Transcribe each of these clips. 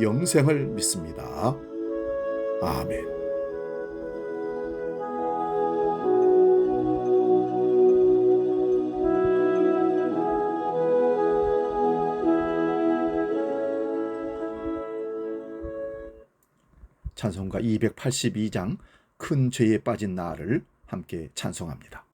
영생을 믿습니다. 아멘. 찬송가 282장 큰 죄에 빠진 나를 함께 찬송합니다.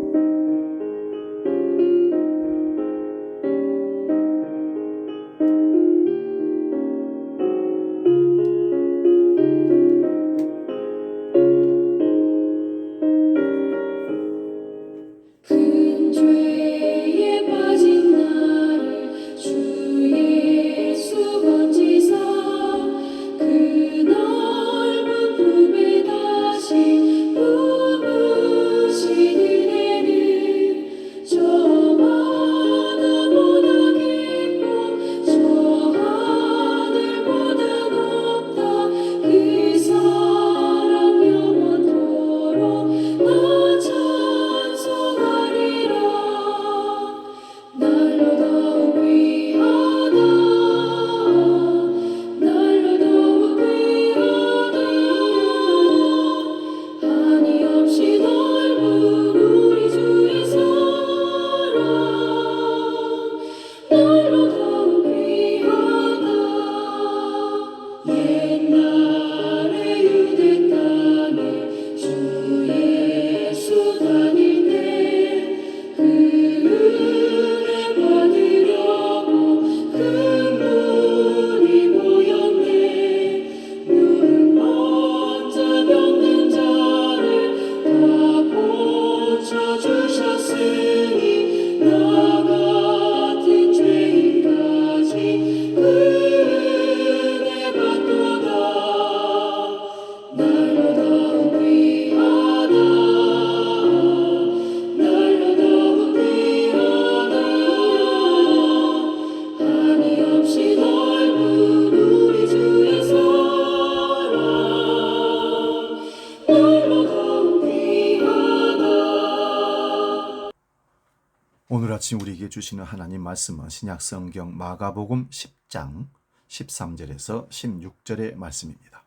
오늘 아침 우리에게 주시는 하나님 말씀은 신약 성경 마가복음 10장 13절에서 16절의 말씀입니다.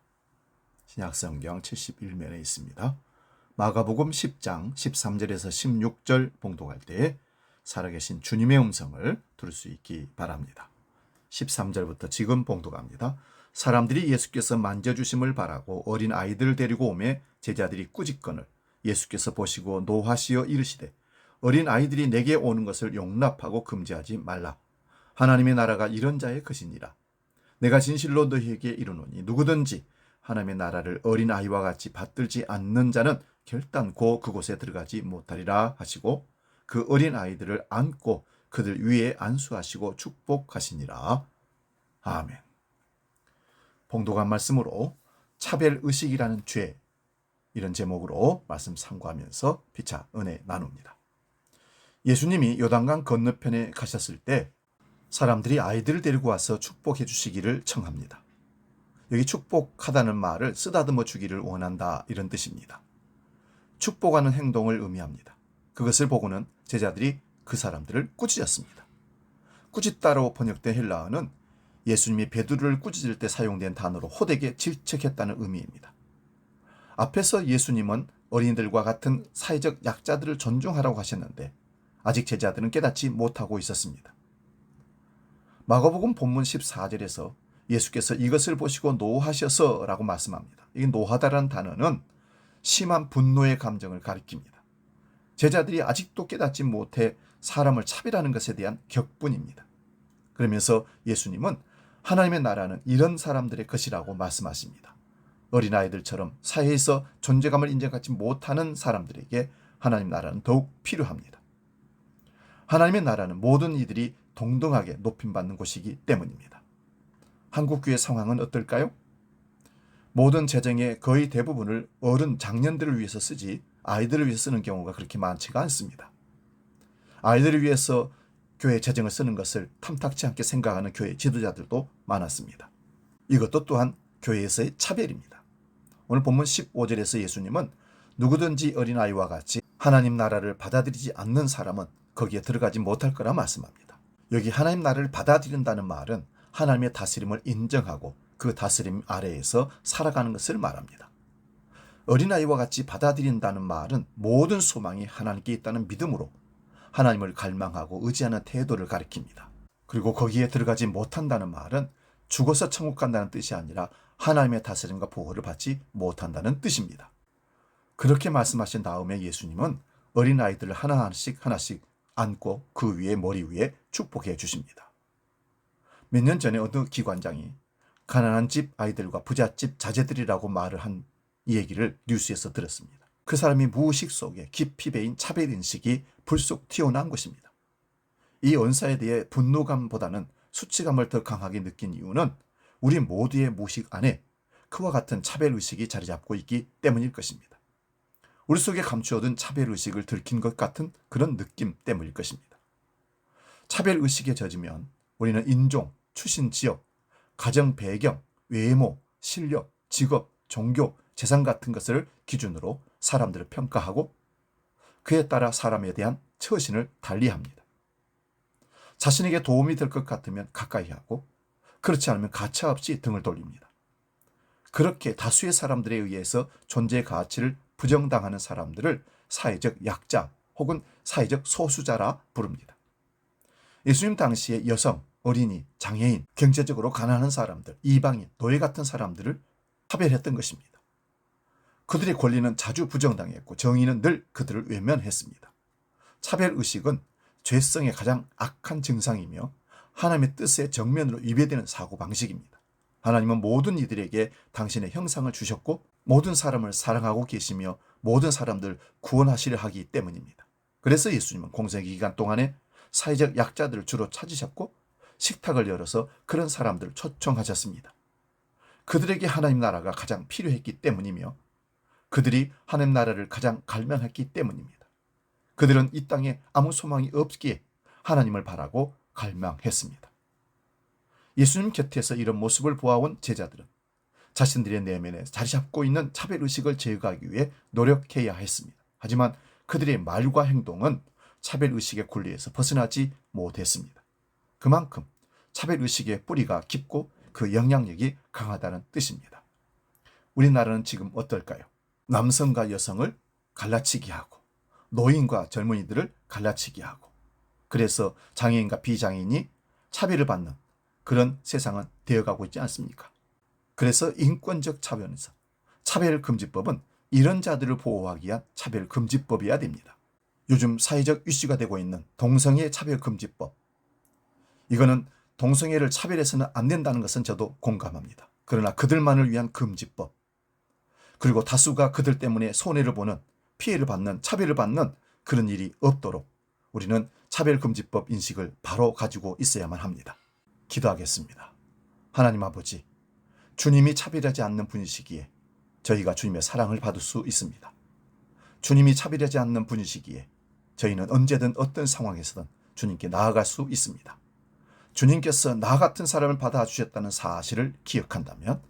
신약 성경 71면에 있습니다. 마가복음 10장 13절에서 16절 봉독할 때 살아계신 주님의 음성을 들을 수 있기 바랍니다. 13절부터 지금 봉독합니다. 사람들이 예수께서 만져주심을 바라고 어린 아이들을 데리고 오매 제자들이 꾸짖건을 예수께서 보시고 노하시어 이르시되 어린 아이들이 내게 오는 것을 용납하고 금지하지 말라. 하나님의 나라가 이런 자의 것이니라. 내가 진실로 너희에게 이르노니 누구든지 하나님의 나라를 어린 아이와 같이 받들지 않는 자는 결단코 그곳에 들어가지 못하리라 하시고 그 어린 아이들을 안고 그들 위에 안수하시고 축복하시니라. 아멘. 봉독한 말씀으로 차별 의식이라는 죄 이런 제목으로 말씀 상고하면서 피차 은혜 나눕니다. 예수님이 요단강 건너편에 가셨을 때 사람들이 아이들을 데리고 와서 축복해 주시기를 청합니다. 여기 축복하다는 말을 쓰다듬어 주기를 원한다 이런 뜻입니다. 축복하는 행동을 의미합니다. 그것을 보고는 제자들이 그 사람들을 꾸짖었습니다. 꾸짖다로 번역된 헬라어는 예수님이 베드로를 꾸짖을 때 사용된 단어로 호되게 질책했다는 의미입니다. 앞에서 예수님은 어린이들과 같은 사회적 약자들을 존중하라고 하셨는데 아직 제자들은 깨닫지 못하고 있었습니다. 마가복음 본문 14절에서 예수께서 이것을 보시고 노하셔서 라고 말씀합니다. 이 노하다라는 단어는 심한 분노의 감정을 가리킵니다. 제자들이 아직도 깨닫지 못해 사람을 차별하는 것에 대한 격분입니다. 그러면서 예수님은 하나님의 나라는 이런 사람들의 것이라고 말씀하십니다. 어린아이들처럼 사회에서 존재감을 인정받지 못하는 사람들에게 하나님 나라는 더욱 필요합니다. 하나님의 나라는 모든 이들이 동등하게 높임받는 곳이기 때문입니다. 한국 교회 상황은 어떨까요? 모든 재정의 거의 대부분을 어른 장년들을 위해서 쓰지 아이들을 위해 쓰는 경우가 그렇게 많지가 않습니다. 아이들을 위해서 교회 재정을 쓰는 것을 탐탁치 않게 생각하는 교회 지도자들도 많았습니다. 이것도 또한 교회에서의 차별입니다. 오늘 본문 15절에서 예수님은 누구든지 어린아이와 같이 하나님 나라를 받아들이지 않는 사람은 거기에 들어가지 못할 거라 말씀합니다. 여기 하나님 나라를 받아들인다는 말은 하나님의 다스림을 인정하고 그 다스림 아래에서 살아가는 것을 말합니다. 어린아이와 같이 받아들인다는 말은 모든 소망이 하나님께 있다는 믿음으로 하나님을 갈망하고 의지하는 태도를 가리킵니다. 그리고 거기에 들어가지 못한다는 말은 죽어서 천국 간다는 뜻이 아니라 하나님의 다스림과 보호를 받지 못한다는 뜻입니다. 그렇게 말씀하신 다음에 예수님은 어린아이들을 하나하나씩 하나씩 안고 그 위에 머리 위에 축복해 주십니다. 몇 년 전에 어느 기관장이 가난한 집 아이들과 부잣집 자제들이라고 말을 한이 얘기를 뉴스에서 들었습니다. 그 사람이 무의식 속에 깊이 배인 차별인식이 불쑥 튀어나온 것입니다. 이 언사에 대해 분노감보다는 수치감을 더 강하게 느낀 이유는 우리 모두의 무식 안에 그와 같은 차별의식이 자리 잡고 있기 때문일 것입니다. 우리 속에 감추어둔 차별의식을 들킨 것 같은 그런 느낌 때문일 것입니다. 차별의식에 젖으면 우리는 인종, 출신 지역, 가정 배경, 외모, 실력, 직업, 종교, 재산 같은 것을 기준으로 사람들을 평가하고 그에 따라 사람에 대한 처신을 달리합니다. 자신에게 도움이 될 것 같으면 가까이 하고 그렇지 않으면 가차없이 등을 돌립니다. 그렇게 다수의 사람들에 의해서 존재의 가치를 부정당하는 사람들을 사회적 약자 혹은 사회적 소수자라 부릅니다. 예수님 당시에 여성, 어린이, 장애인, 경제적으로 가난한 사람들, 이방인, 노예 같은 사람들을 차별했던 것입니다. 그들의 권리는 자주 부정당했고 정의는 늘 그들을 외면했습니다. 차별 의식은 죄성의 가장 악한 증상이며 하나님의 뜻에 정면으로 위배되는 사고 방식입니다. 하나님은 모든 이들에게 당신의 형상을 주셨고 모든 사람을 사랑하고 계시며 모든 사람들 구원하시려 하기 때문입니다. 그래서 예수님은 공생 기간 동안에 사회적 약자들을 주로 찾으셨고 식탁을 열어서 그런 사람들을 초청하셨습니다. 그들에게 하나님 나라가 가장 필요했기 때문이며 그들이 하나님 나라를 가장 갈망했기 때문입니다. 그들은 이 땅에 아무 소망이 없기에 하나님을 바라고 갈망했습니다. 예수님 곁에서 이런 모습을 보아온 제자들은 자신들의 내면에 자리 잡고 있는 차별 의식을 제거하기 위해 노력해야 했습니다. 하지만 그들의 말과 행동은 차별 의식의 굴리에서 벗어나지 못했습니다. 그만큼 차별 의식의 뿌리가 깊고 그 영향력이 강하다는 뜻입니다. 우리나라는 지금 어떨까요? 남성과 여성을 갈라치기 하고 노인과 젊은이들을 갈라치기 하고 그래서 장애인과 비장애인이 차별을 받는 그런 세상은 되어가고 있지 않습니까? 그래서 인권적 차원에서 차별금지법은 이런 자들을 보호하기 위한 차별금지법이어야 됩니다. 요즘 사회적 이슈가 되고 있는 동성애 차별금지법. 이거는 동성애를 차별해서는 안 된다는 것은 저도 공감합니다. 그러나 그들만을 위한 금지법. 그리고 다수가 그들 때문에 손해를 보는 피해를 받는 차별을 받는 그런 일이 없도록 우리는 차별금지법 인식을 바로 가지고 있어야만 합니다. 기도하겠습니다. 하나님 아버지, 주님이 차별하지 않는 분이시기에 저희가 주님의 사랑을 받을 수 있습니다. 주님이 차별하지 않는 분이시기에 저희는 언제든 어떤 상황에서든 주님께 나아갈 수 있습니다. 주님께서 나 같은 사람을 받아주셨다는 사실을 기억한다면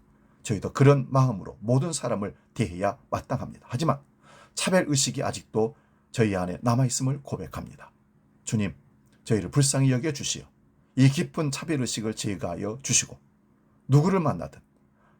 저희도 그런 마음으로 모든 사람을 대해야 마땅합니다. 하지만 차별의식이 아직도 저희 안에 남아있음을 고백합니다. 주님, 저희를 불쌍히 여겨 주시어 이 깊은 차별의식을 제거하여 주시고 누구를 만나든